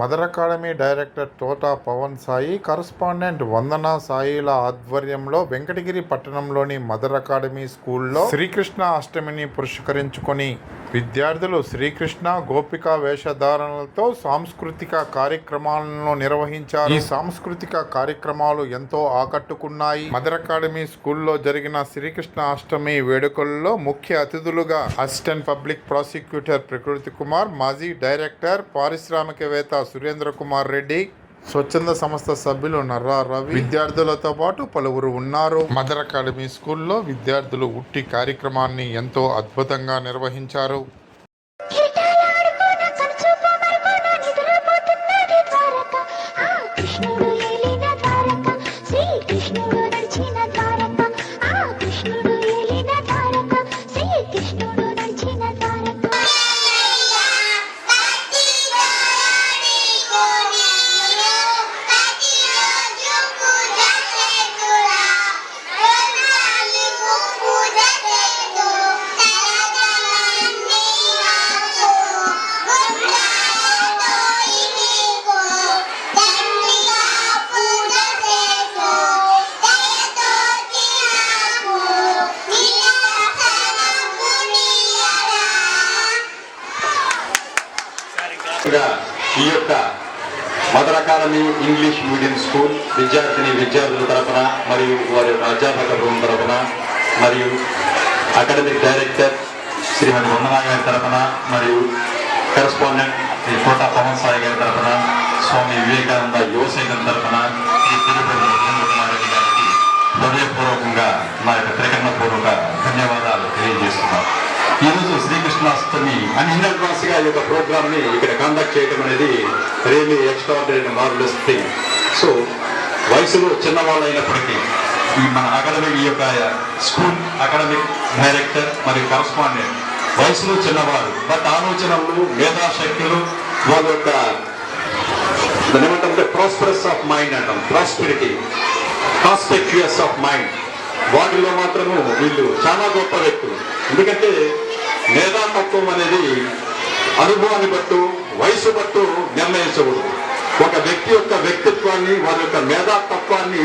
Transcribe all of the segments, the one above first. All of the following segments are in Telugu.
Mother academy director Thota Pavan Sai correspondent Vandana సాయిల ఆధ్వర్యంలో వెంకటగిరి పట్టణంలోని మదర్ అకాడమీ స్కూల్లో శ్రీకృష్ణ అష్టమిని పురస్కరించుకొని విద్యార్థులు శ్రీకృష్ణ గోపిక వేషధారణలతో సాంస్కృతిక కార్యక్రమాలను నిర్వహించారు. ఈ సాంస్కృతిక కార్యక్రమాలు ఎంతో ఆకట్టుకున్నాయి. మదర్ అకాడమీ స్కూల్లో జరిగిన శ్రీకృష్ణ అష్టమి వేడుకల్లో ముఖ్య అతిథులుగా అసిస్టెంట్ పబ్లిక్ ప్రాసిక్యూటర్ ప్రకృతి కుమార్ మాజీ డైరెక్టర్ పారిశ్రామికవేత్త సురేంద్ర కుమార్ రెడ్డి స్వచ్ఛంద సంస్థ సభ్యులు నర్రా రవి విద్యార్థులతో పాటు పలువురు ఉన్నారు. మదర్ అకాడమీ స్కూల్లో విద్యార్థులు ఉట్టి కార్యక్రమాన్ని ఎంతో అద్భుతంగా నిర్వహించారు. Mother academy English medium school విద్యార్థిని విద్యార్థుల తరపున మరియు వారి యొక్క అధ్యాపక బృందం తరపున మరియు అకాడమిక్ డైరెక్టర్ శ్రీమతి వందనా గారి తరపున మరియు కరెస్పాండెంట్ శ్రీ కోట పవన్ సాయి గారి తరపున స్వామి వివేకానంద యువసేన తరపున శ్రీ తిరుపతి వీరేంద్ర కుమార్ రెడ్డి గారికి హృదయపూర్వకంగా నా యొక్క త్రికరణపూర్వక ధన్యవాదాలు తెలియజేస్తున్నాను. ఈరోజు శ్రీకృష్ణాష్టమి అని ఇన్గా ఈ యొక్క ప్రోగ్రామ్ని ఇక్కడ కండక్ట్ చేయడం అనేది really extraordinary marvellous thing so వయసులో చిన్నవాళ్ళు అయినప్పటికీ ఈ మన అకాడమిక్ ఈ యొక్క స్కూల్ అకాడమిక్ డైరెక్టర్ మరియు కరస్పాండెంట్ వయసులో చిన్నవారు బట్ ఆలోచనలు మేధాశక్తులు వాళ్ళ యొక్క దాని ఏమంటే ప్రాస్పరస్ ఆఫ్ మైండ్ అంటాం. ప్రాస్పెరిటీ కాస్పెక్యుయస్ ఆఫ్ మైండ్ వాటిలో మాత్రము వీళ్ళు చాలా గొప్ప వ్యక్తులు. ఎందుకంటే మేధాతత్వం అనేది అనుభవాన్ని బట్టు వయసు బట్టు నిర్ణయించకూడదు. ఒక వ్యక్తి యొక్క వ్యక్తిత్వాన్ని వారి యొక్క మేధాతత్వాన్ని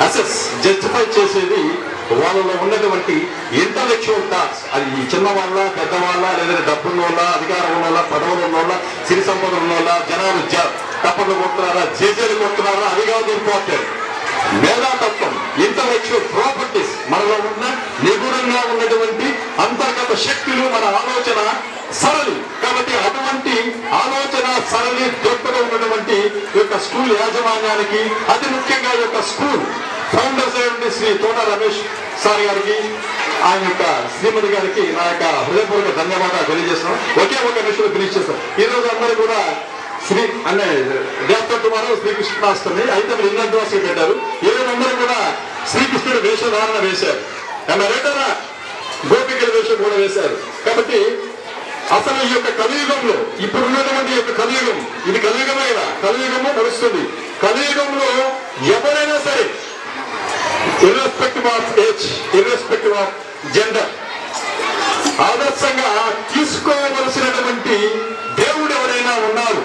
అసెస్ జస్టిఫై చేసేది వాళ్ళలో ఉన్నటువంటి ఇంటలెక్చువల్ థాట్స్ అది చిన్నవాళ్ళ పెద్దవాళ్ళ లేదంటే డబ్బున్న వాళ్ళ అధికారం ఉన్నోళ్ళ వాళ్ళ పదవులు ఉన్నోళ్ళ సిరి సంపద ఉన్నోళ్ళ జనాలు జ- తప్పట్లు కొడుతున్నారా జేజేలు కొడుతున్నారా అది కాదు ఇంపార్టెంట్ మేధాతత్వం ఇంటలెక్చువల్ ప్రాపర్టీస్ మనలో ఉన్న నిగూఢంగా ఉన్నటువంటి అంతర్గత శక్తులు మన ఆలోచన సరళి. కాబట్టి అటువంటి ఆలోచన సరళి దొడ్డుగా ఉన్నటువంటి ఈ యొక్క స్కూల్ యాజమాన్యానికి అతి ముఖ్యంగా యొక్క స్కూల్ ఫౌండర్స్ అయినటువంటి శ్రీ తోట రమేష్ సార్ గారికి ఆయన యొక్క శ్రీమతి గారికి నా యొక్క హృదయపూర్వక ధన్యవాదాలు తెలియజేస్తున్నాం. ఒకే ఒక నిమిషంలో ఫినిష్ చేస్తాం. ఈ రోజు అందరూ కూడా శ్రీ అనే దేవతకుమారు శ్రీకృష్ణాష్టమి అయితే మీరు ఇన్న పెట్టారు. ఈ అందరూ కూడా శ్రీకృష్ణుడు వేషధారణ వేశారు. రేటరా గోపికల వేషం కూడా వేశారు. కాబట్టి అసలు ఈ యొక్క కలియుగంలో ఇప్పుడు ఉన్నటువంటి యొక్క కలియుగం ఇది కలియుగమే కదా కలియుగము నడుస్తుంది. కలియుగంలో ఎవరైనా సరే irrespective of age irrespective of gender ఆదర్శంగా తీసుకోవలసినటువంటి దేవుడు ఎవరైనా ఉన్నారు.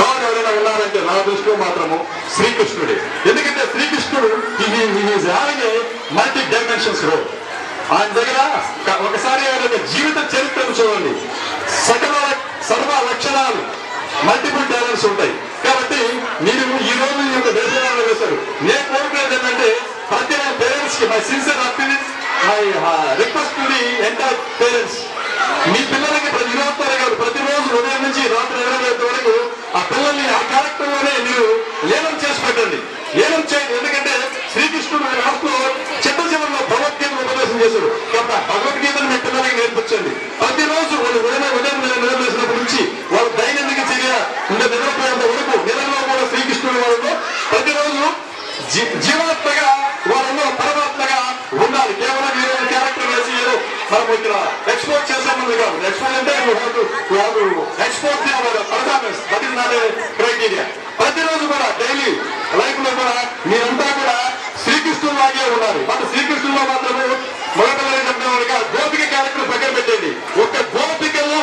గాడ్ ఎవరైనా ఉన్నారంటే నా దృష్టిలో మాత్రము శ్రీకృష్ణుడే. ఎందుకంటే శ్రీకృష్ణుడు having a multi dimensions role ఆయన దగ్గర ఒకసారి ఆయన జీవిత చరిత్రను చూడండి. సకల సర్వ లక్షణాలు మల్టిపుల్ టాలెంట్స్ ఉంటాయి. కాబట్టి మీరు ఈ రోజు యొక్క దేశాలను వేశారు నేను కోరుకునేది ఏంటంటే ప్రతి పేరెంట్స్కి my sincere appearance my request to the entire parents మీ పిల్లలు ప్రతి ఇరవై కాదు ప్రతిరోజు ఉదయం నుంచి రాత్రి ఇరవై ఐదు వరకు ఆ పిల్లల్ని ఆ మీరు లేనం చేసి పెట్టండి. లేనం చేయండి. ఎందుకంటే శ్రీకృష్ణుడు రాష్ట్రంలో చిన్న చివరిలో భగవద్గీతను ఉపదేశం చేశారు కాబట్టి భగవద్గీతను మీ పిల్లలకి నేర్పించండి. ప్రతిరోజు వాళ్ళు ఉదయం ఉదయం నిలబేసినప్పటి నుంచి వాళ్ళు దైనందిక చర్య ఇంకా నిద్రపోయేంత వరకు నిలంలో కూడా శ్రీకృష్ణుడు వాళ్ళలో ప్రతిరోజు జీ- జీవాత్మగా వాళ్ళలో పరమాత్మగా ఉండాలి. కేవలం ఈ రోజు క్యారెక్టర్ వేసి ఏదో మనం ఇక్కడ become. That's why then you have to, you have to export their ప్రతిరోజు కూడా డైలీ లైఫ్లో కూడా మీరంతా కూడా శ్రీకృష్ణులాగే ఉన్నారు. మన శ్రీకృష్ణులో మాత్రమే మొదటగా గోపిక క్యారెక్టర్ పక్కన పెట్టండి ఒక గోపికలు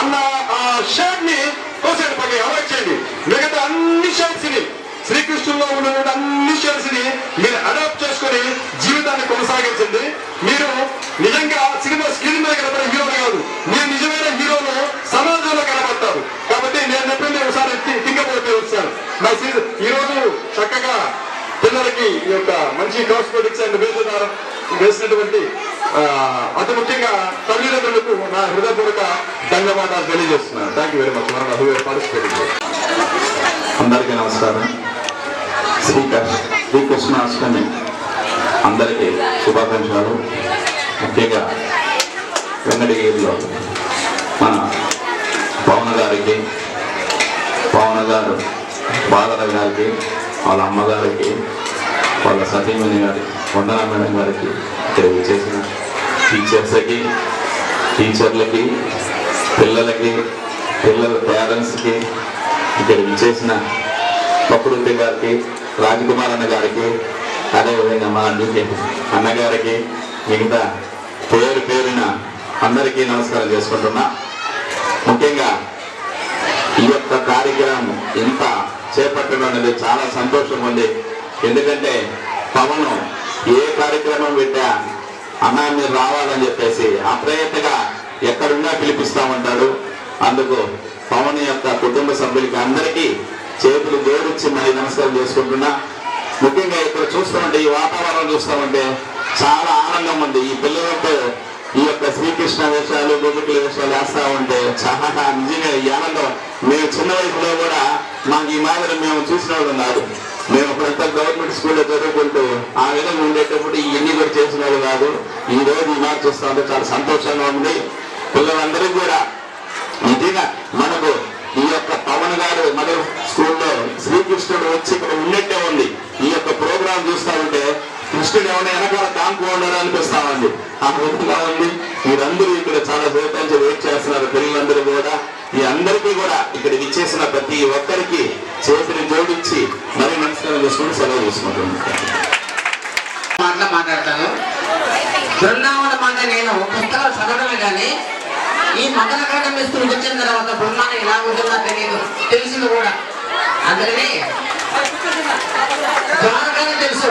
అన్న ఆ షేడ్ని తోసేడు పక్కన అవాయిడ్ చేయండి. మిగతా అన్ని షేడ్స్ని శ్రీకృష్ణుల్లో ఉన్నటువంటి అన్ని షేడ్స్ని మీరు అడాప్ట్ చేసుకుని జీవితాన్ని కొనసాగించండి. మీరు నిజంగా సినిమా స్క్రీన్ మీద హీరో అతి ముఖ్యంగా తల్లిదండ్రులకు నా హృదయపూర్వక ధన్యవాదాలు తెలియజేస్తున్నాను. థ్యాంక్ యూ వెరీ మచ్ మనం హృదయ పార్టిసిపేట్ అందరికీ నమస్కారం. శ్రీ శ్రీకృష్ణాష్టమి అందరికీ శుభాకాంక్షలు. ముఖ్యంగా వెంకటగిరిలో మన పవన్ గారికి పవన్ గారు బాలర గారికి వాళ్ళ అమ్మగారికి వాళ్ళ సతీమణి గారి వందన మేడం గారికి తెలియజేసిన టీచర్స్కి టీచర్లకి పిల్లలకి పిల్లల పేరెంట్స్కి ఇక్కడ విచ్చేసిన ప్రకృతి గారికి రాజకుమార్ అన్న గారికి అదేవిధంగా మా అన్నకి అన్నగారికి మిగతా పేరు పేరున అందరికీ నమస్కారం చేసుకుంటున్నా. ముఖ్యంగా ఈ యొక్క కార్యక్రమం ఇంత చేపట్టడం అనేది చాలా సంతోషం ఉంది. ఎందుకంటే పవన్ ఏ కార్యక్రమం పెట్టా అన్నా మీరు రావాలని చెప్పేసి అప్రయత్నగా ఎక్కడున్నా పిలిపిస్తామంటాడు. అందుకు పవన్ యొక్క కుటుంబ సభ్యులకి అందరికీ చేతులు జోడించి మరి నమస్కారం చేసుకుంటున్నా. ముఖ్యంగా ఇక్కడ చూస్తామంటే ఈ వాతావరణం చూస్తామంటే చాలా ఆనందం ఉంది. ఈ పిల్లలతో ఈ యొక్క శ్రీకృష్ణ వేషాలు గోపికల వేషాలు వేస్తా ఉంటే చాలా నిజంగా ఈ ఆనందం. మేము చిన్న వయసులో కూడా మాకు ఈ మాదిరి మేము చూసిన వాళ్ళు ఉన్నారు. మేము అప్పుడంతా గవర్నమెంట్ స్కూల్లో చదువుకుంటూ ఆ విధంగా ఉండేటప్పుడు ఇవన్నీ కూడా చేసిన వాళ్ళు కాదు ఈ రోజు ఈ చాలా సంతోషంగా ఉంది. పిల్లలందరికీ కూడా ఇదిగా మనకు ఈ యొక్క పవన్ గారు మన స్కూల్లో శ్రీకృష్ణుడు వచ్చి ఇక్కడ ఉన్నట్టే ఉంది. ఈ యొక్క ప్రోగ్రాం చూస్తా ఉంటే కృష్ణుడు ఏమైనా వెనకాల తాంకు ఉండడం అనిపిస్తా ఉంది. ఆ విధంగా ఉంది. మీరందరూ ఇక్కడ చాలా సేపటి వెయిట్ చేస్తున్నారు. పిల్లలందరూ కూడా. ఈ అందరికీ కూడా ఇక్కడ ఇచ్చేసిన ప్రతి ఒక్కరికి చేతిని జోడించి మరి చేసుకుని సెలవు తీసుకుంటున్నాను మాటలు మాట్లాడతాను. బృందావన మాట నేను పుస్తకాలు చదవడమే కానీ ఈ మండల అకాడమీ వచ్చిన తర్వాత బృందావనం ఎలా ఉంటుందో తెలియదు తెలిసింది కూడా. అందుకని ద్వారకాని తెలుసు.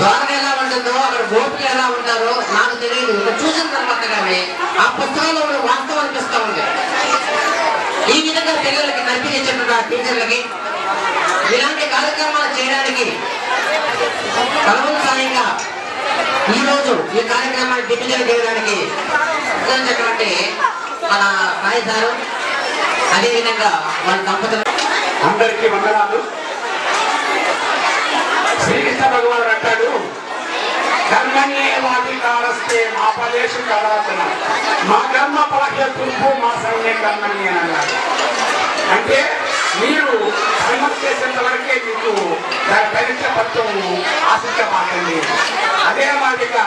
ద్వారక ఎలా ఉంటుందో అక్కడ గోపులు ఎలా ఉంటారో నాకు తెలియదు ఇక్కడ చూసిన తర్వాత కానీ ఆ పుస్తకంలో వాస్తవం అనిపిస్తూ ఉంది. ఈ విధంగా పిల్లలకి నడిపించేటటువంటి ఆ టీచర్లకి ఇలాంటి కార్యక్రమాలు చేయడానికి కలవల ఈరోజు ఈ ఈ కార్యక్రమాన్ని దిగ్విజయం చేయడానికి ఉపయోగించినటువంటి మన సాయి సారు అదేవిధంగా మన దంపతులు. అందరికీ వందనాలు. శ్రీకృష్ణ భగవానుడు అంటాడు కర్మణ్యే వాదికారస్తే మా ప్రదేశం కళాతన. మా కర్మ పలహ్య తూర్పు మా సర్వే కర్మణ్య అన్నాడు. అంటే మీరు కర్మం చేసేంత వరకే మీకు దాని పరీక్ష పత్రం ఆశించబాకండి అదే మాదిరిగా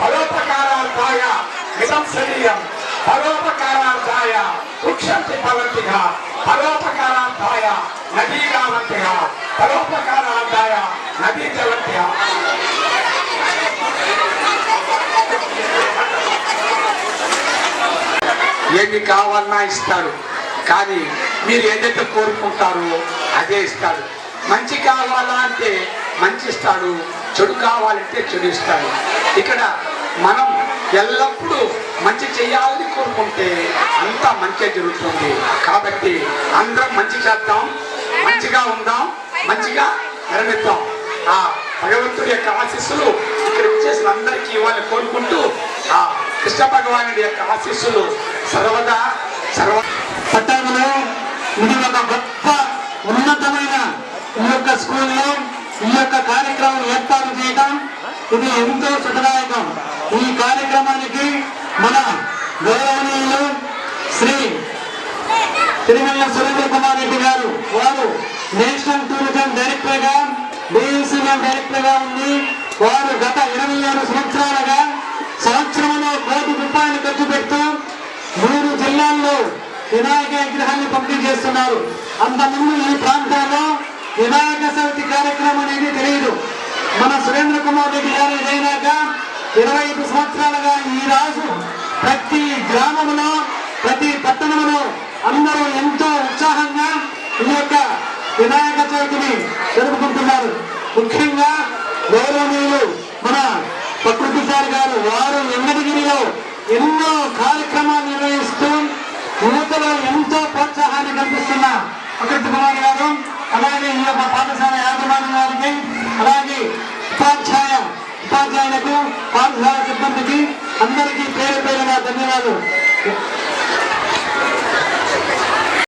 పరోపకారార్థాయ మితం శరీరం పరోపకారార్థాయ వృక్షంతి భవంతిగా పరోపకారార్థాయ నదీ కావంతిగా పరోపకారార్థాయ నదీ జలంతిగా. ఏమి కావాలన్నా ఇస్తారు. కానీ మీరు ఏదైతే కోరుకుంటారో అదే ఇస్తాడు. మంచి కావాలా అంటే మంచి ఇస్తాడు చెడు కావాలంటే చెడు ఇస్తాడు. ఇక్కడ మనం ఎల్లప్పుడూ మంచి చేయాలని కోరుకుంటే అంతా మంచి జరుగుతుంది. కాబట్టి అందరం మంచి చేద్దాం మంచిగా ఉందాం మంచిగా నిర్మిద్దాం ఆ భగవంతుడి యొక్క ఆశీస్సులు ఇక్కడ చేసిన అందరికీ ఇవ్వాలని కోరుకుంటూ ఆ కృష్ణ భగవానుడి యొక్క ఆశీస్సులు సర్వదా సర్వ పట్టణంలో ఇది ఒక గొప్ప ఉన్నతమైన ఈ యొక్క స్కూల్లో ఈ యొక్క కార్యక్రమం ఏర్పాటు చేయడం ఇది ఎంతో సుఖదాయకం. ఈ కార్యక్రమానికి మన గౌరవనీయులు శ్రీ తిరుమల సురేంద్ర కుమార్ రెడ్డి గారు వారు నేషనల్ టూరిజం డైరెక్టర్గా డిఎల్సీఎం డైరెక్టర్గా ఉంది వారు గత ఇరవై ఆరు సంవత్సరాలుగా సంవత్సరంలో కోటి రూపాయలు ఖర్చు పెడుతూ మూడు జిల్లాల్లో వినాయక విగ్రహాన్ని పంపిణీ చేస్తున్నారు. అంతకుముందు ఈ ప్రాంతాల్లో వినాయక చవితి కార్యక్రమం అనేది తెలియదు. మన సురేంద్ర కుమార్ రెడ్డి గారు ఇదైనాక ఇరవై ఐదు సంవత్సరాలుగా ఈ రాజు ప్రతి గ్రామంలో ప్రతి పట్టణంలో అందరూ ఎంతో ఉత్సాహంగా ఈ యొక్క వినాయక చవితిని జరుపుకుంటున్నారు. ముఖ్యంగా గౌరవనీయులు మన ప్రకృతి సార్ గారు వారు వెంకటగిరిలో ఎన్నో కార్యక్రమాలు ప్రకృతి కుమార్ గారు అలాగే ఈ యొక్క పాఠశాల యాజమాన్యం గారికి అలాగే ఉపాధ్యాయ ఉపాధ్యాయులకు పాఠశాల సిబ్బందికి అందరికీ పేరు పేరుగా ధన్యవాదాలు.